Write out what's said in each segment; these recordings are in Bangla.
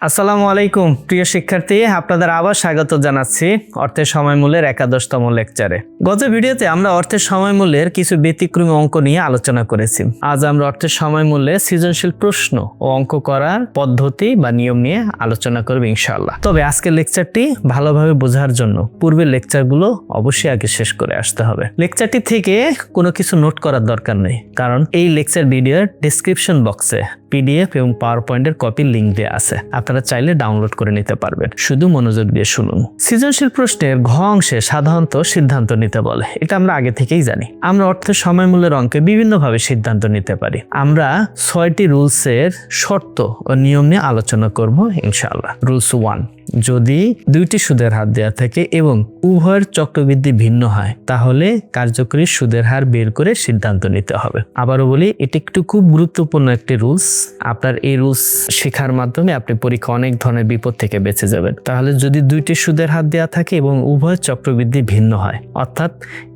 আসসালামু আলাইকুম, প্রিয় শিক্ষার্থী, আপনাদের আবার স্বাগত জানাচ্ছি অর্থের সময় মূল্যের একাদশতম লেকচারে। গত ভিডিওতে আমরা অর্থের সময় মূল্যের কিছু ব্যতিক্রমী অঙ্ক নিয়ে আলোচনা করেছি। আজ আমরা অর্থের সময় মূল্যে সৃজনশীল প্রশ্ন ও অঙ্ক করার পদ্ধতি বা নিয়ম নিয়ে আলোচনা করব ইনশাআল্লাহ। তবে আজকের লেকচারটি ভালোভাবে বোঝার জন্য পূর্বের লেকচারগুলো অবশ্যই আগে শেষ করে আসতে হবে। লেকচারটি থেকে কোনো কিছু নোট করার দরকার নেই, কারণ এই লেকচার ভিডিওর ডিসক্রিপশন বক্সে পিডিএফ এবং পাওয়ার পয়েন্টের কপির লিঙ্ক দেওয়া আছে। আপনারা চাইলে ডাউনলোড করে নিতে পারবেন। শুধু মনোযোগ দিয়ে শুনুন। সৃজনশীল প্রশ্নের ঘ অংশে সাধারণত সিদ্ধান্ত নিতে বলে। এটা আমরা আগে থেকেই জানি। আমরা অর্থের সময় মূল্যের অঙ্কে বিভিন্নভাবে সিদ্ধান্ত নিতে পারি। আমরা ছয়টি রুলসের শর্ত ও নিয়ম নিয়ে আলোচনা করব, ইনশাআল্লাহ। Rules one. যদি দুইটি সুদের হার দেওয়া থাকে এবং উভয়ের চক্রবৃদ্ধি ভিন্ন হয়, তাহলে কার্যকরী সুদের হার বের করে সিদ্ধান্ত নিতে হবে। আবারও বলি, এটি একটু খুব গুরুত্বপূর্ণ একটি রুলস। আপনার এই রুলস শেখার মাধ্যমে আপনি পরীক্ষা অনেক ধরনের বিপদ থেকে বেঁচে যাবেন। তাহলে যদি দুইটি সুদের হার দেওয়া থাকে এবং উভয় চক্রবৃদ্ধি ভিন্ন হয়, অর্থাৎ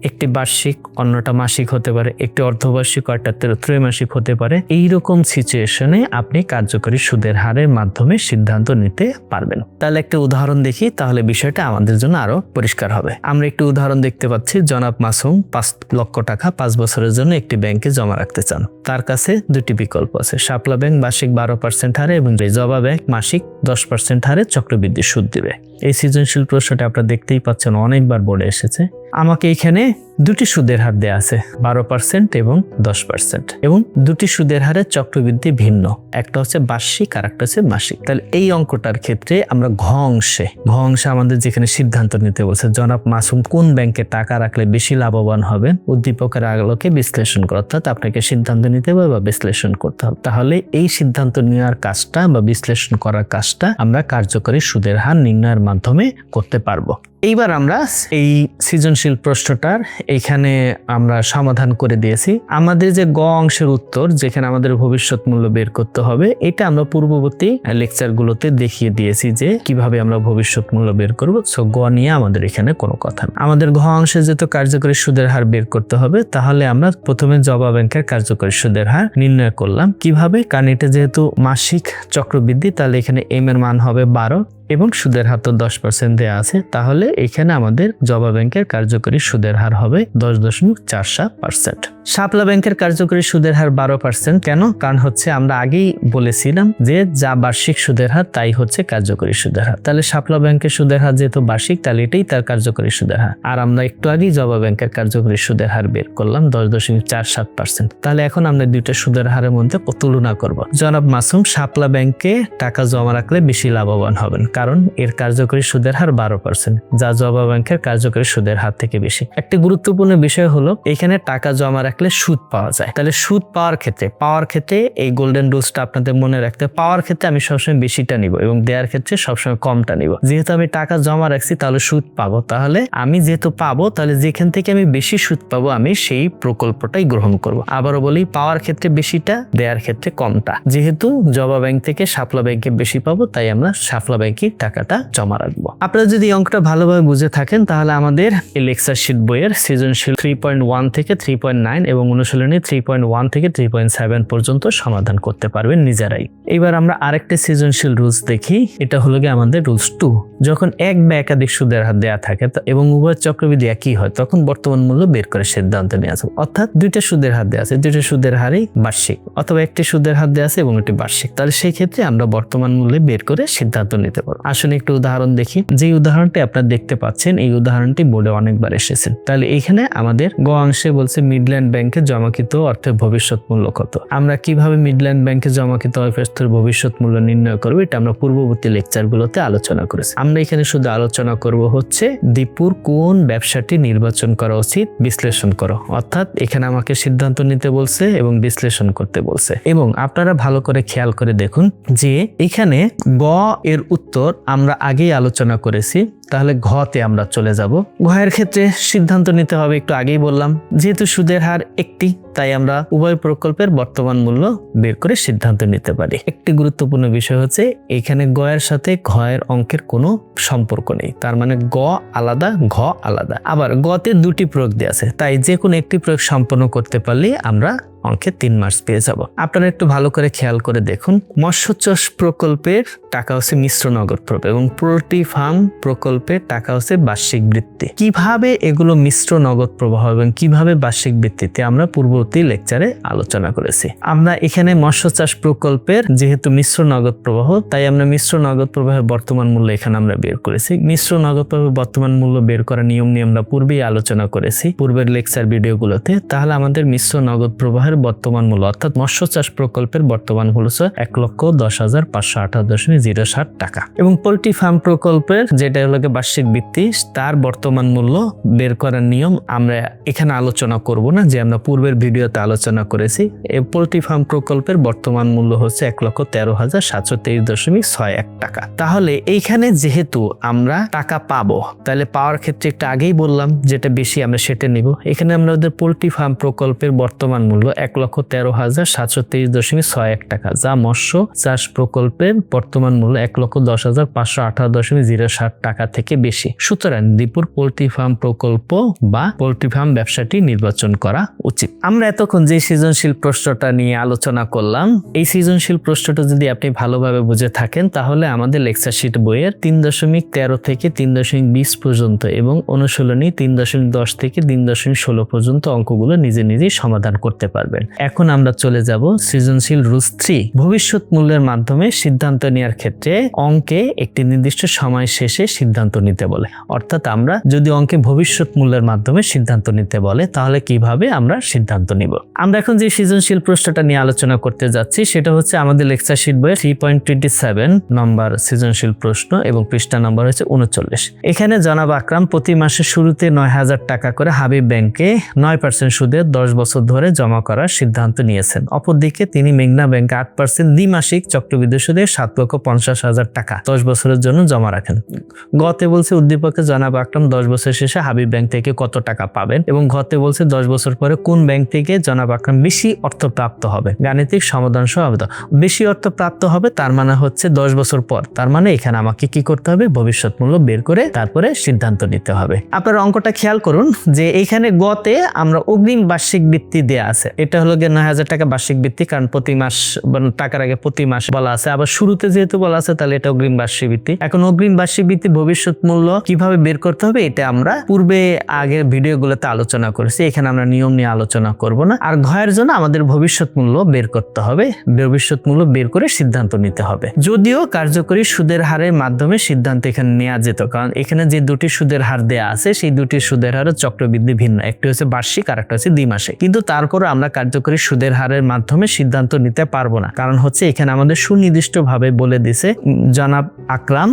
একটি বার্ষিক, অন্যটা মাসিক হতে পারে, একটি অর্ধবার্ষিক, অর্থাৎ ত্রৈমাসিক হতে পারে এই রকম সিচুয়েশনে আপনি কার্যকরী সুদের হারের মাধ্যমে সিদ্ধান্ত নিতে পারবেন। তাহলে একটা উদাহরণ দেখি, তাহলে বিষয়টা আমাদের জন্য আরও পরিষ্কার হবে। আমরা একটি উদাহরণ দেখতে পাচ্ছি, জনাব মাসুম পাঁচ লক্ষ টাকা পাঁচ বছরের জন্য একটি ব্যাংকে জমা রাখতে চান। তার কাছে দুটি বিকল্প আছে, শাপলা ব্যাংক বার্ষিক বারো পার্সেন্ট হারে এবং রিজর্ভা ব্যাংক মাসিক দশ পার্সেন্ট হারে চক্রবৃদ্ধি সুদ দিবে। এই সৃজনশীল প্রশ্নটা আপনারা দেখতেই পাচ্ছেন, অনেকবার বোর্ডে এসেছে। আমাকে এখানে দুটি সুদের হার দেওয়া আছে, বারো পার্সেন্ট এবং দশ পার্সেন্ট এবং দুটি সুদের হারের চক্রবৃদ্ধি ভিন্ন। একটা হচ্ছে বার্ষিক, আর একটা হচ্ছে মাসিক। তাহলে এই অঙ্কটার ক্ষেত্রে আমরা ঘ অংশে ঘ অংশে আমাদের যেখানে সিদ্ধান্ত নিতে বলছে, জনাব মাসুম কোন ব্যাংকে টাকা রাখলে বেশি লাভবান হবেন উদ্দীপকের আলোকে বিশ্লেষণ করা। অর্থাৎ আপনাকে সিদ্ধান্ত নিতে হবে বা বিশ্লেষণ করতে হবে। তাহলে এই সিদ্ধান্ত নেওয়ার কাজটা বা বিশ্লেষণ করার কাজটা আমরা কার্যকরী সুদের হার নির্ণয়ের মাধ্যমে করতে পারব। এইবার আমরা এই সৃজনশীল প্রশ্নটার এখানে আমরা সমাধান করে দিয়েছি। আমাদের যে গ অংশের উত্তর, যেখানে আমাদের ভবিষ্যৎ মূল্য বের করতে হবে, এটা আমরা পূর্ববর্তী লেকচারগুলোতে দেখিয়ে দিয়েছি যে কীভাবে আমরা ভবিষ্যৎ মূল্য বের করব। সো গ নিয়ে আমাদের এখানে কোনো কথা না। আমাদের ঘ অংশে যেহেতু কার্যকরী সুদের হার বের করতে হবে, তাহলে আমরা প্রথমে জবা ব্যাংকের কার্যকরী সুদের হার নির্ণয় করলাম। কীভাবে? কারণ এটা যেহেতু মাসিক চক্রবৃদ্ধি, তাহলে এখানে এম এর মান হবে বারো। এবং সুদের হার তো দশ পার্সেন্ট দেওয়া আছে, তাহলে এখানে আমাদের জবা ব্যাংকের কার্যকরী সুদের হার হবে দশ দশমিক চার সাত পার্সেন্ট শাপলা ব্যাংকের কার্যকরী সুদের হার বারো পার্সেন্ট কেন? কারণ হচ্ছে আমরা আগেই বলেছিলাম যে যা বার্ষিক সুদের হার, তাই হচ্ছে কার্যকরী সুদের হার। তাহলে শাপলা ব্যাংকের সুদের হার যেহেতু বার্ষিক, তাহলে এটাই তার কার্যকরী সুদের হার। আর আমরা একটু আগেই জবা ব্যাংকের কার্যকরী সুদের হার বের করলাম দশ দশমিক চার সাত পার্সেন্ট তাহলে এখন আমরা দুইটা সুদের হারের মধ্যে তুলনা করব। জনাব মাসুম, শাপলা ব্যাংকে টাকা জমা রাখলে বেশি লাভবান হবেন। কারণ এর কার্যকরী সুদের হার বারো পার্সেন্ট যা জবা ব্যাংকের কার্যকরী সুদের হার থেকে বেশি। একটি গুরুত্বপূর্ণ বিষয় হলো, এখানে টাকা জমা রাখলে সুদ পাওয়া যায়। তাহলে সুদ পাওয়ার ক্ষেত্রে পাওয়ার ক্ষেত্রে এই গোল্ডেন রুলসটা আপনাদের মনে রাখতে পাওয়ার ক্ষেত্রে আমি সবসময় বেশিটা নিব এবং দেওয়ার ক্ষেত্রে সবসময় কমটা নিব। যেহেতু আমি টাকা জমা রাখছি, তাহলে সুদ পাবো। তাহলে আমি যেহেতু পাবো, তাহলে যেখান থেকে আমি বেশি সুদ পাবো, আমি সেই প্রকল্পটাই গ্রহণ করব। আবারও বলি, পাওয়ার ক্ষেত্রে বেশিটা, দেওয়ার ক্ষেত্রে কমটা। যেহেতু জবা ব্যাংক থেকে শাপলা ব্যাংকে বেশি পাবো, তাই আমরা শাপলা ব্যাংকে টাকাটা জমা রাখব। আপনারা যদি অঙ্কটা ভালোভাবে বুঝে থাকেন, তাহলে আমাদের এই লেকচার শিট বইয়ের সৃজনশীল থ্রি পয়েন্ট ওয়ান থেকে থ্রি পয়েন্ট নাইন এবং অনুশীলনী থ্রি পয়েন্ট ওয়ান থেকে থ্রি পয়েন্ট সেভেন পর্যন্ত সমাধান করতে পারবেন নিজেরাই। এবার আমরা আরেকটা সৃজনশীল রুলস দেখি। এটা হলো গিয়ে আমাদের রুলস টু যখন এক বা একাধিক সুদের হার দেওয়া থাকে এবং উভয় চক্রবৃদ্ধি একই হয়, তখন বর্তমান মূল্য বের করে সিদ্ধান্ত নেওয়া যাবে। অর্থাৎ দুইটা সুদের হার দেওয়া আছে, দুইটা সুদের হারই বার্ষিক অথবা একটি সুদের হার দেওয়া আছে এবং একটি বার্ষিক। তাহলে সেই ক্ষেত্রে আমরা বর্তমান মূল্যে বের করে সিদ্ধান্ত নিতে পারব। আসলে একটু উদাহরণ দেখি। যে উদাহরণটি আপনারা দেখতে পাচ্ছেন, এই উদাহরণটি বোর্ডে অনেকবার এসেছেন তাহলে এখানে আমাদের গ অংশে বলছে মিডল্যান্ড ব্যাংকে জমাকৃত অর্থের ভবিষ্যৎ মূল্য কত। আমরা কীভাবে মিডল্যান্ড ব্যাংকে জমাকৃত অর্থের ভবিষ্যৎ মূল্য নির্ণয় করব, এটা আমরা পূর্ববর্তী লেকচারগুলোতে আলোচনা করেছি। আমরা এখানে শুধু আলোচনা করব হচ্ছে, দীপুর কোন ব্যবসাটি নির্বাচন করা উচিত, বিশ্লেষণ করো। অর্থাৎ এখানে আমাকে সিদ্ধান্ত নিতে বলছে এবং বিশ্লেষণ করতে বলছে। এবং আপনারা ভালো করে খেয়াল করে দেখুন যে এখানে গ এর উত্তর আমরা আগেই আলোচনা করেছি, তাহলে ঘতে আমরা চলে যাব। ঘয়ের ক্ষেত্রে সিদ্ধান্ত নিতে হবে, একটু আগেই বললাম। যেহেতু সুদের হার একটি তাই আমরা উভয় প্রকল্পের বর্তমান মূল্য বের করে সিদ্ধান্ত নিতে পারি। একটি গুরুত্বপূর্ণ বিষয় হচ্ছে, এখানে গয়ের সাথে ঘয়ের অঙ্কের কোনো সম্পর্ক নেই। তার মানে গ আলাদা, ঘ আলাদা। আবার গতে দুটি প্রয়োগ দেওয়া আছে, তাই যে কোনো একটি প্রয়োগ সম্পন্ন করতে পারলেই আমরা অঙ্কে তিন মাস পেয়ে যাব। আপনারা একটু ভালো করে খেয়াল করে দেখুন মৎস্য চাষ প্রকল্পের টাকা হচ্ছে মিশ্র নগদ প্রকল্প এবং পোল্ট্রি ফার্ম প্রকল্পের টাকা হচ্ছে বার্ষিক বৃত্তি। কীভাবে এগুলো মিশ্র নগদ প্রবাহ এবং কীভাবে বার্ষিক ভিত্তিতে আমরা পূর্ববর্তী লেকচারে আলোচনা করেছি। আমরা এখানে মৎস্য চাষ প্রকল্পের যেহেতু মিশ্র নগদ প্রবাহ, তাই আমরা মিশ্র নগদ প্রবাহের বর্তমান মূল্য এখানে আমরা বের করেছি। মিশ্র নগদ প্রবাহের বর্তমান মূল্য বের করার নিয়ম নিয়ে আমরা পূর্বেই আলোচনা করেছি পূর্বের লেকচার ভিডিওগুলোতে। তাহলে আমাদের মিশ্র নগদ প্রবাহের বর্তমান মূল্য, অর্থাৎ মৎস্য চাষ প্রকল্পের বর্তমান মূল্য এক লক্ষ দশ হাজার পাঁচশো আঠারো দশমিক জিরো ষাট টাকা। এবং পোল্ট্রি ফার্ম প্রকল্পের যেটা হলো বার্ষিক ভিত্তি, তার বর্তমান মূল্য বের করার নিয়ম আমরা এখানে আলোচনা করব না, যে আমরা পূর্বের ভিডিওতে আলোচনা করেছি, এই পোল্ট্রি ফার্ম প্রকল্পের বর্তমান মূল্য হচ্ছে এক লক্ষ তেরো হাজার সাতশো তেইশ দশমিক ছয় এক টাকা। তাহলে এইখানে যেহেতু আমরা টাকা পাবো, তাহলে পাওয়ার ক্ষেত্রে একটু আগেই বললাম যেটা বেশি আমরা সেটা নিব। এখানে আমরা ওদের পোল্ট্রি ফার্ম প্রকল্পের বর্তমান মূল্য এক লক্ষ তেরো হাজার সাতশো তেইশ দশমিক ছয় এক টাকা, যা মৎস্য চাষ প্রকল্পের বর্তমান মূল্য এক লক্ষ দশ হাজার পাঁচশো আঠারো দশমিক জিরো ষাট টাকা থেকে বেশি। সুতরাং দীপুর পোল্ট্রি ফার্ম প্রকল্প বা পোল্ট্রি ফার্ম ব্যবসাটি নির্বাচন করা উচিত। আমরা এতক্ষণ যে সৃজনশীল প্রশ্নটা নিয়ে আলোচনা করলাম, এই সৃজনশীল প্রশ্নটা যদি আপনি ভালোভাবে বুঝে থাকেন, তাহলে আমাদের লেকচার শিট বইয়ের তিন দশমিক তেরো থেকে তিন দশমিক বিশ পর্যন্ত এবং অনুশীলনী তিন দশমিক দশ থেকে তিন দশমিক ষোলো পর্যন্ত অঙ্কগুলো নিজে নিজেই সমাধান করতে পারবেন। এখন আমরা চলে যাব সৃজনশীল রুলস থ্রি। ভবিষ্যৎ মূল্যের মাধ্যমে সিদ্ধান্ত নেওয়ার ক্ষেত্রে অঙ্কে একটি নির্দিষ্ট সময় শেষে সিদ্ধান্ত নিতে বলে। অর্থাৎ আমরা যদি অঙ্কে ভবিষ্যৎ মূল্যের মাধ্যমে সিদ্ধান্ত নিতে বলে, তাহলে কীভাবে আমরা সিদ্ধান্ত নিব। আমরা এখন যে সৃজনশীল প্রশ্নটা নিয়ে আলোচনা করতে যাচ্ছি, সেটা হচ্ছে আমাদের লেকচার শিট বইয়ে থ্রি পয়েন্ট টোয়েন্টি সেভেন নম্বর সৃজনশীল প্রশ্ন এবং পৃষ্ঠা নম্বর হচ্ছে উনচল্লিশ। এখানে জনাব আকরাম, প্রতি মাসের শুরুতে নয় হাজার টাকা করে হাবিব ব্যাংকে নয় পার্সেন্ট সুদে দশ বছর ধরে জমা করার সিদ্ধান্ত নিয়েছেন। অপরদিকে তিনি মেঘনা ব্যাংকে আট পার্সেন্ট দ্বিমাসিক চক্রবৃদ্ধি সুদে সাত লক্ষ পঞ্চাশ হাজার টাকা দশ বছরের জন্য জমা রাখেন। গতে বলছে উদ্দীপকে জনাব আকরাম, দশ বছর শেষে হাবিব ব্যাংক থেকে কত টাকা পাবেন এবং ঘতে বলছে দশ বছর পরে কোন ব্যাংক থেকে জনাব আকরাম বেশি অর্থ প্রাপ্ত হবে। গাণিতিক সমাধান সহ আবেদন। বেশি অর্থ প্রাপ্ত হবে তার মানে হচ্ছে দশ বছর পর। তার মানে এখানে আমাকে কি করতে হবে? ভবিষ্যৎ মূল্য বের করে তারপরে সিদ্ধান্ত নিতে হবে। আপনার অঙ্কটা খেয়াল করুন যে এইখানে গতে আমরা অগ্রিম বার্ষিক বৃত্তি দেয়া আছে। এটা হলো গিয়ে নয় হাজার টাকা বার্ষিক বৃত্তি, কারণ প্রতি মাস টাকার আগে প্রতি মাস বলা আছে। আবার শুরুতে যেহেতু বলা আছে, তাহলে এটা অগ্রিম বার্ষিক বৃত্তি। এখন অগ্রিম বার্ষিক বৃত্তি ভবিষ্যৎ মূল্য কীভাবে বের করতে হবে, এটা আমরা পূর্বে আগের ভিডিওগুলোতে আলোচনা করেছি। এখানে আমরা নিয়ম নিয়ে আলোচনা করব না। আর ঘয়ের জন্য আমাদের ভবিষ্যৎ মূল্য বের করতে হবে। ভবিষ্যৎ মূল্য বের করে সিদ্ধান্ত নিতে হবে। যদিও কার্যকরী সুদের হারের মাধ্যমে সিদ্ধান্ত এখানে নেওয়া যেত, কারণ এখানে যে দুটি সুদের হার দেয়া আছে, সেই দুটি সুদের হারের চক্রবৃদ্ধি ভিন্ন। একটি হচ্ছে বার্ষিক আর একটা হচ্ছে দ্বিমাসিক। কিন্তু তারপরে আমরা কার্যকরী সুদের হারের মাধ্যমে সিদ্ধান্ত নিতে পারব না। কারণ হচ্ছে এখানে আমাদের সুনির্দিষ্টভাবে বলে দিছে জনাব আকরাম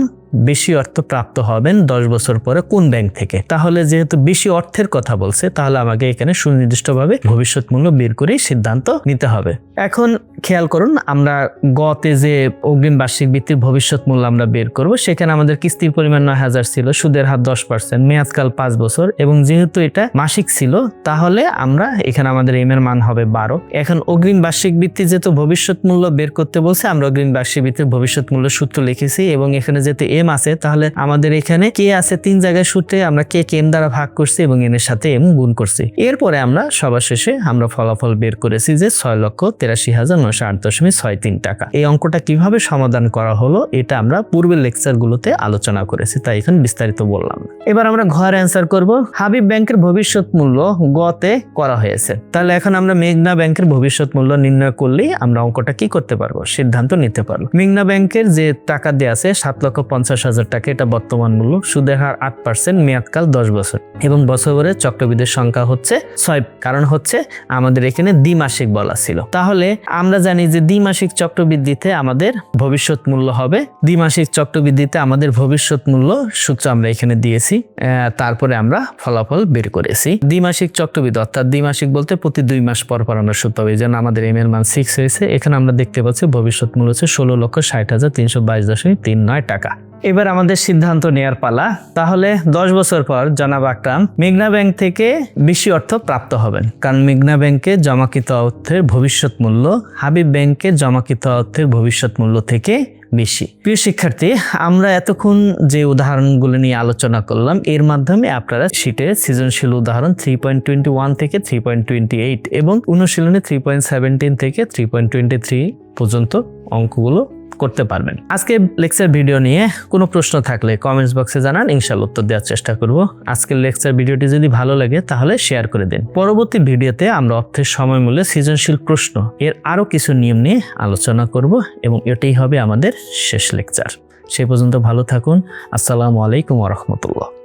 বেশি অর্থ প্রাপ্ত হবেন দশ বছর পরে কোন ব্যাংক থেকে। তাহলে যেহেতু বেশি অর্থের কথা বলছে, তাহলে আমাকে এখানে সুনির্দিষ্টভাবে ভবিষ্যৎ মূল্য বের করেই সিদ্ধান্ত নিতে হবে। এখন খেয়াল করুন, আমরা গতে যে অগ্রিম বার্ষিক ভিত্তির ভবিষ্যৎ মূল্য আমরা বের করব, সেখানে আমাদের কিস্তির পরিমাণ নয় হাজার ছিল, সুদের হার দশ পার্সেন্ট, মেয়াদকাল পাঁচ বছর, এবং যেহেতু এটা মাসিক ছিল, তাহলে আমরা এখানে আমাদের এম এর মান হবে বারো। এখন অগ্রিম বার্ষিক ভিত্তি যেহেতু ভবিষ্যৎ মূল্য বের করতে বলছে, আমরা অগ্রিম বার্ষিক ভিত্তির ভবিষ্যৎ মূল্য সূত্র লিখেছি, এবং এখানে যেহেতু এম আছে, তাহলে আমাদের এখানে কে আছে তিন জায়গায় সূত্রে আমরা কে কে এম দ্বারা ভাগ করছি এবং এন এর সাথে এম গুণ করছি। এরপরে আমরা সবার শেষে আমরা ফলাফল বের করেছি যে ছয় লক্ষ তেরাশি হাজার নশো আট দশমিক ছয় তিন টাকা। এই অঙ্কটা কীভাবে সমাধান করা হলো, এটা আমরা পূর্বের লেকচার গুলোতে আলোচনা করেছি, তাই এখন বিস্তারিত বললাম এবার আমরা ঘর অ্যান্সার করব। হাবিব ব্যাংকের ভবিষ্যৎ মূল্য গতে করা হয়েছে। তাহলে এখন আমরা মেঘনা ব্যাংকের ভবিষ্যৎ মূল্য নির্ণয় করলেই আমরা অঙ্কটা কি করতে পারব? সিদ্ধান্ত নিতে পারব। মেঘনা ব্যাংকের যে টাকা দেওয়া আছে, সাত লক্ষ পঞ্চাশ হাজার টাকা, এটা বর্তমান মূল্য। সুদের হার আট পার্সেন্ট মেয়াদকাল দশ বছর। এবং বছরে চক্রবৃদ্ধির সংখ্যা হচ্ছে ছয়, কারণ হচ্ছে আমাদের এখানে দ্বিমাসিক বলা ছিল। তাহলে আমরা জানি যে দ্বিমাসিক চক্রবৃদ্ধিতে আমাদের ভবিষ্যৎ মূল্য হবে। দ্বিমাসিক চক্রবৃদ্ধিতে আমাদের ভবিষ্যৎ মূল্য সূত্র আমরা এখানে দিয়েছি তারপরে আমরা ফলাফল বের করেছি। দ্বিমাসিক চক্রবৃদ্ধি, অর্থাৎ দ্বিমাসিক বলতে প্রতি দুই মাস পর পর আমরা সূত্র হবে যেন আমাদের এম এর মান সিক্স হয়েছে, এখানে আমরা দেখতে পাচ্ছি ভবিষ্যৎ মূল্য হচ্ছে ষোলো লক্ষ ষাট হাজার তিনশো বাইশ দশমিক তিন নয় টাকা। এবার আমাদের সিদ্ধান্ত নেয়ার পালা। তাহলে দশ বছর পর জনাব আকরাম মেঘনা ব্যাংক থেকে বেশি অর্থ প্রাপ্ত হবেন। কারণ মেঘনা ব্যাংকে জমাকৃত অর্থের ভবিষ্যৎ মূল্য, হাবিব ব্যাংকে জমাকৃত অর্থের ভবিষ্যৎ মূল্য থেকে বেশি। প্রিয় শিক্ষার্থী, আমরা এতক্ষণ যে উদাহরণগুলো নিয়ে আলোচনা করলাম, এর মাধ্যমে আপনারা শীটে সৃজনশীল উদাহরণ থ্রি পয়েন্ট টোয়েন্টি ওয়ান থেকে থ্রি পয়েন্ট টোয়েন্টি এইট এবং অনুশীলনে থ্রি পয়েন্ট সেভেন্টিন থেকে থ্রি পয়েন্ট টোয়েন্টি থ্রি পর্যন্ত অঙ্কগুলো করতে পারবেন। আজকে লেকচার ভিডিও নিয়ে কোনো প্রশ্ন থাকলে কমেন্টস বক্সে জানান ইনশাল্লাহ উত্তর দেওয়ার চেষ্টা করব। আজকের লেকচার ভিডিওটি যদি ভালো লাগে, তাহলে শেয়ার করে দিন। পরবর্তী ভিডিওতে আমরা অর্থের সময় মূল্যে সৃজনশীল প্রশ্ন, এর আরও কিছু নিয়ম নিয়ে আলোচনা করব এবং এটাই হবে আমাদের শেষ লেকচার সেই পর্যন্ত ভালো থাকুন। আসসালামু আলাইকুম রহমতুল্লাহ।